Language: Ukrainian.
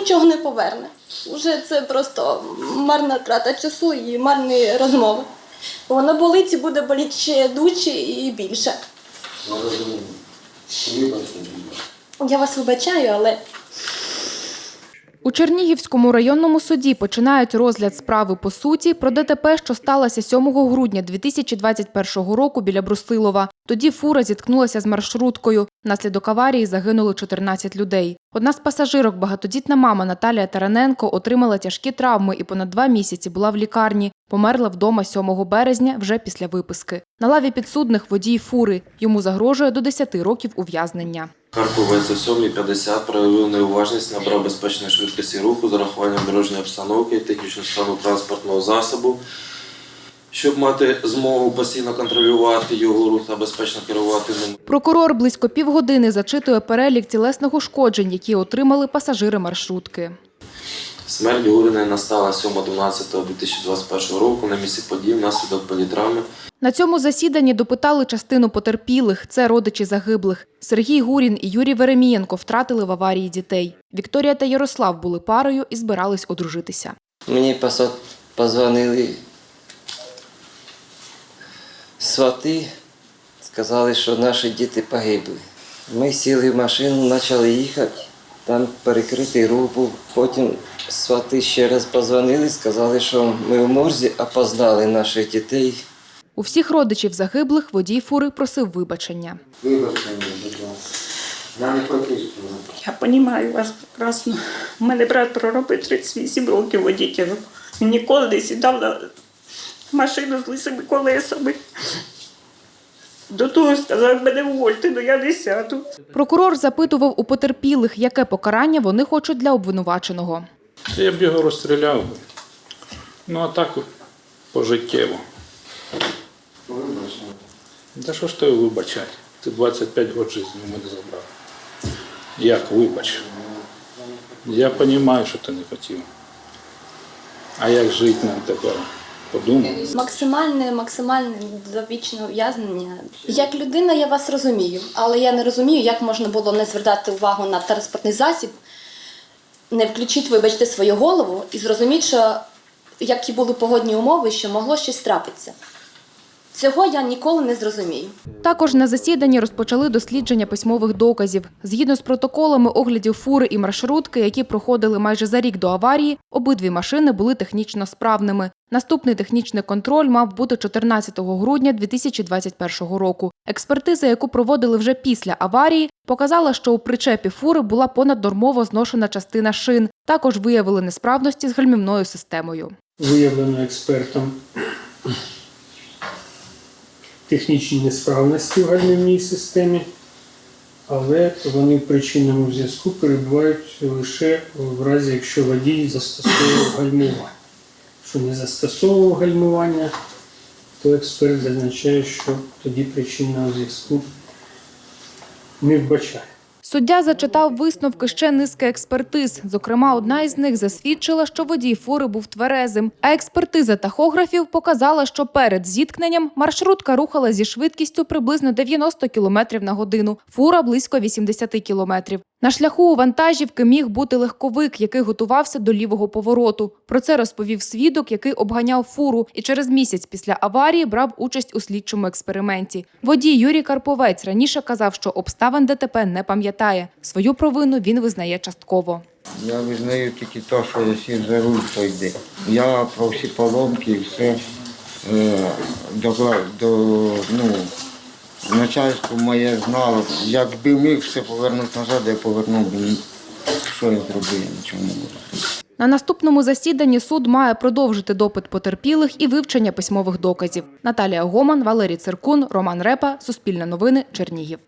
нічого не поверне. Уже це просто марна трата часу і марні розмови. Бо воно болить і буде боліти ще дужче і більше. Я вас вибачаю, але У Чернігівському районному суді починають розгляд справи по суті про ДТП, що сталося 7 грудня 2021 року біля Брусилова. Тоді фура зіткнулася з маршруткою. Внаслідок аварії загинули 14 людей. Одна з пасажирок, багатодітна мама Наталія Тараненко, отримала тяжкі травми і понад два місяці була в лікарні. Померла вдома 7 березня вже після виписки. На лаві підсудних водій фури. Йому загрожує до 10 років ув'язнення. Харковець за 7.50 проявив неуважність, набрав безпечної швидкості руху з урахуванням дорожньої обстановки технічного стану транспортного засобу, щоб мати змогу постійно контролювати його рух та безпечно керувати ним. Прокурор близько півгодини зачитує перелік тілесних ушкоджень, які отримали пасажири маршрутки. Смерть Гуриної настала 7.12.2021 року на місці подій внаслідок політравми. На цьому засіданні допитали частину потерпілих. Це родичі загиблих. Сергій Гурін і Юрій Веремієнко втратили в аварії дітей. Вікторія та Ярослав були парою і збирались одружитися. Мені позвонили свати, сказали, що наші діти погибли. Ми сіли в машину, почали їхати, там перекритий рух був. Потім свати ще раз позвонили, сказали, що ми в морзі опознали наших дітей. У всіх родичів загиблих водій фури просив вибачення. Вибачте мені, будь ласка. Я не хотів. Я розумію вас прекрасно. У мене брат проробив 38 років водітелем. Він ніколи не сідав на машину з лисими колесами. До того сказав, мене ввольте, але я не сяду. Прокурор запитував у потерпілих, яке покарання вони хочуть для обвинуваченого. Я б його розстріляв би. Ну а так пожиттєво. Вибачте. Та що ж тебе вибачати? Ти 25 років життя в мене забрав. Як вибач? Я розумію, що ти не хотів. А як жити нам тепер? Подумав. максимальне, максимальне довічне ув'язнення. Як людина я вас розумію, але я не розумію, як можна було не звертати увагу на транспортний засіб, не включити, вибачте, свою голову і зрозуміти, що які були погодні умови, що могло щось трапитися. Цього я ніколи не зрозумію. Також на засіданні розпочали дослідження письмових доказів. Згідно з протоколами оглядів фури і маршрутки, які проходили майже за рік до аварії, обидві машини були технічно справними. Наступний технічний контроль мав бути 14 грудня 2021 року. Експертиза, яку проводили вже після аварії, показала, що у причепі фури була понаднормово зношена частина шин. Також виявили несправності з гальмівною системою. виявлено експертом технічні несправності в гальмівній системі, але вони в причинному зв'язку перебувають лише в разі, якщо водій застосовував гальмування. Якщо не застосовував гальмування, то експерт зазначає, що тоді причинного зв'язку не вбачає. Суддя зачитав висновки ще низки експертиз. Зокрема, одна із них засвідчила, що водій фури був тверезим. А експертиза тахографів показала, що перед зіткненням маршрутка рухала зі швидкістю приблизно 90 км на годину, фура близько 80 км. На шляху у вантажівки міг бути легковик, який готувався до лівого повороту. Про це розповів свідок, який обганяв фуру, і через місяць після аварії брав участь у слідчому експерименті. Водій Юрій Карповець раніше казав, що обставин ДТП не пам'ятає. Свою провину він визнає частково. Я визнаю тільки те, що я сів за руль той день. Я про всі поломки і все е, до, до ну, начальство моє знало. Якби міг все повернути назад, я повернув би. Що я зробив, нічого не можу. На наступному засіданні суд має продовжити допит потерпілих і вивчення письмових доказів. Наталія Гоман, Валерій Циркун, Роман Репа, Суспільне новини, Чернігів.